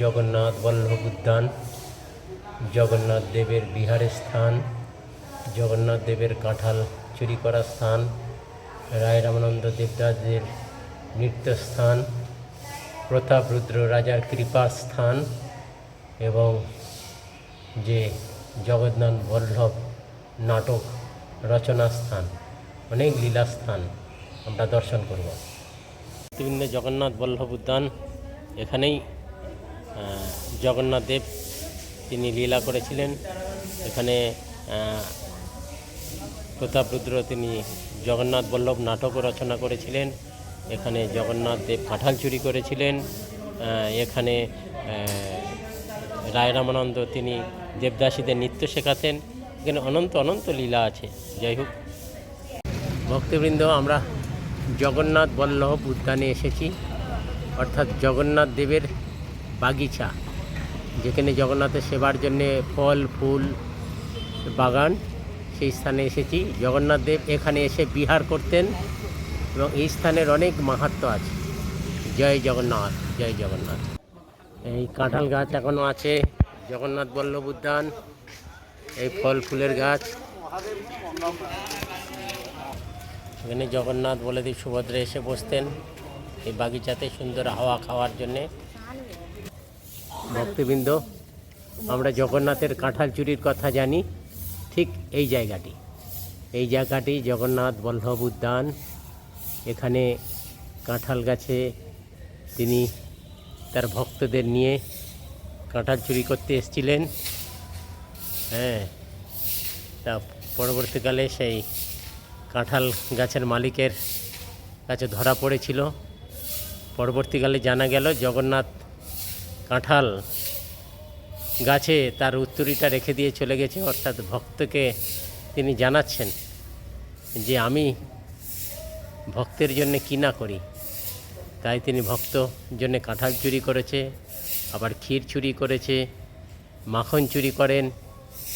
জগন্নাথ বল্লভ উদ্যান জগন্নাথ দেবের বিহারের স্থান, জগন্নাথ দেবের কাঁঠাল চুরি করার স্থান, রায় রামানন্দ দেবদাসের নৃত্যস্থান, প্রতাপ রুদ্র রাজার কৃপার স্থান এবং যে জগন্নাথ বল্লভ নাটক রচনা স্থান, অনেক লীলা স্থান আমরা দর্শন করব। বিভিন্ন জগন্নাথ বল্লভ উদ্যান এখানেই জগন্নাথ দেব তিনি লীলা করেছিলেন। এখানে আহ, প্রতাপ রুদ্র তিনি জগন্নাথ বল্লভ নাটকও রচনা করেছিলেন। এখানে জগন্নাথ দেব কাঁঠাল চুরি করেছিলেন। এখানে রায় রামানন্দ তিনি দেবদাসীদের নৃত্য শেখাতেন। এখানে অনন্ত অনন্ত লীলা আছে। যাই হোক ভক্তবৃন্দ আমরা জগন্নাথ বল্লভ উদ্যানে এসেছি। অর্থাৎ জগন্নাথ দেবের বাগিচা। যেখানে জগন্নাথের সেবার জন্যে ফল, ফুল, বাগান, সেই স্থানে এসেছি। জগন্নাথ দেব এখানে এসে বিহার করতেন এবং এই স্থানের অনেক মাহাত্ম্য আছে। জয় জগন্নাথ জয় জগন্নাথ। এই কাঁঠাল গাছ এখনও আছে। জগন্নাথ বল্লভ উদ্যান এই ফল, ফুলের গাছ। এখানে জগন্নাথ বলদেব সুভদ্রা এসে বসতেন এই বাগিচাতে সুন্দর হাওয়া খাওয়ার জন্যে। ভক্তবৃন্দ, আমরা জগন্নাথের কাঁঠাল চুরির কথা জানি, ঠিক এই জায়গাটি। এই জায়গাটি জগন্নাথ বল্লভ উদ্যান এখানে কাঁঠাল গাছে তিনি তার ভক্তদের নিয়ে কাঁঠাল চুরি করতে এসেছিলেন। হ্যাঁ তা পরবর্তীকালে সেই কাঁঠাল গাছের মালিকের কাছে ধরা পড়েছিল। পরবর্তীকালে জানা গেল, জগন্নাথ কাঁঠাল গাছে তার উত্তরীটা রেখে দিয়ে চলে গেছে, অর্থাৎ ভক্তকে তিনি জানাচ্ছেন যে আমি ভক্তের জন্য কি না করি। তাই তিনি ভক্ত জন্য কাঁঠাল চুরি করেছে, আবার ক্ষীর চুরি করেছে, মাখন চুরি করেন।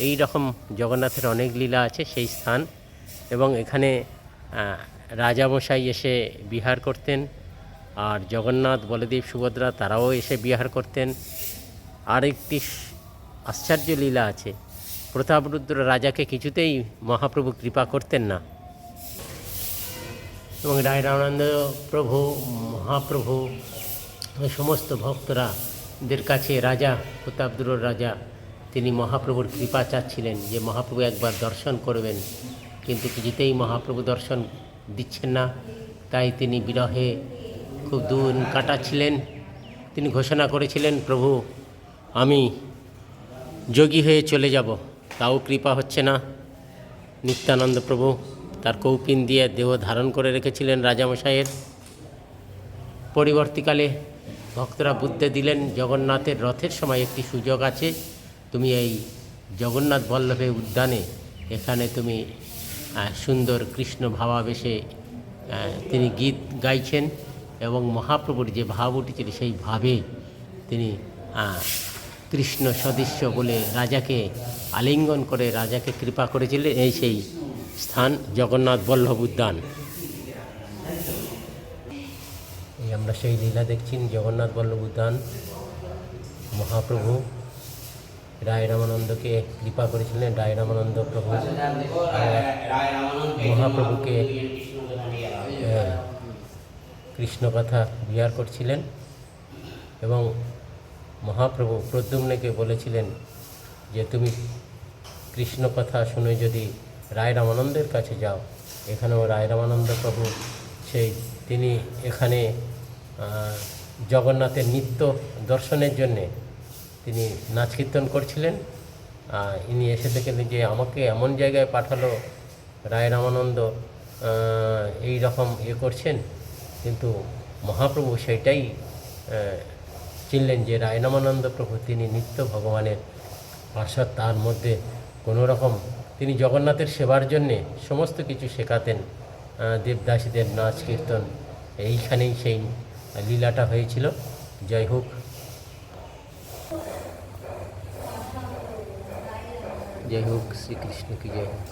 এই রকম জগন্নাথের অনেক লীলা আছে সেই স্থান এবং এখানে রাজামশাই এসে বিহার করতেন। আর জগন্নাথ বলদেব সুভদ্রা তারাও এসে বিহার করতেন। আর একটি স- আশ্চর্য লীলা আছে। প্রতাপরুদ্র রাজাকে কিছুতেই মহাপ্রভু কৃপা করতেন না। এবং রায় রামানন্দ প্রভু, মহাপ্রভু সমস্ত ভক্তরা দের কাছে রাজা প্রতাপদুর রাজা, তিনি মহাপ্রভুর কৃপা চাচ্ছিলেন যে মহাপ্রভু একবার দর্শন করবেন। কিন্তু কিছুতেই মহাপ্রভু দর্শন দিচ্ছেন না। তাই তিনি বিরহে খুব দূর কাটাচ্ছিলেন। তিনি ঘোষণা করেছিলেন, প্রভু, আমি যোগী হয়ে চলে যাব, তাও কৃপা হচ্ছে না। নিত্যানন্দ প্রভু তার কৌপিন দিয়ে দেহ ধারণ করে রেখেছিলেন রাজামশাইয়ের। পরিবর্তীকালে ভক্তরা বুদ্ধে দিলেন, জগন্নাথের রথের সময় একটি সুযোগ আছে। তুমি এই জগন্নাথ বল্লভের উদ্যানে, এখানে তুমি সুন্দর কৃষ্ণ ভাবাবেশে তিনি গীত গাইছেন। মহাপ্রভুর যে ভাব উঠেছিল সেই ভাবে তিনি কৃষ্ণ সদৃশ্য বলে রাজাকে আলিঙ্গন করে রাজাকে কৃপা করেছিলেন এই সেই স্থান জগন্নাথ বল্লভ উদ্যান। এই আমরা সেই লীলা দেখছি জগন্নাথ বল্লভ উদ্যান। মহাপ্রভু রায় রামানন্দকে কৃপা করেছিলেন, রায় রামানন্দ প্রভু, মহাপ্রভুকে আহ, কৃষ্ণ কথা বিহার করছিলেন এবং মহাপ্রভু প্রদ্যুম্নকে বলেছিলেন যে তুমি কৃষ্ণ কথা শুনে যদি রায় রামানন্দের কাছে যাও এখানেও রায় রামানন্দ প্রভু সেই তিনি এখানে জগন্নাথের নিত্য দর্শনের জন্যে তিনি নাচ কীর্তন করছিলেন। ইনি এসে দেখেন যে আমাকে এমন জায়গায় পাঠালো রায় রামানন্দ এই রকম ইয়ে করছেন কিন্তু মহাপ্রভু সেটাই চিনলেন যে রায়নামানন্দ প্রভু তিনি নিত্য ভগবানের পার্শ্বদ তার মধ্যে কোনো রকম তিনি জগন্নাথের সেবার জন্যে সমস্ত কিছু শেখাতেন দেবদাসীদের নাচ, কীর্তন, এইখানেই সেই লীলাটা হয়েছিল। জয় হোক। জয় হোক, শ্রীকৃষ্ণ, কি জয় হোক।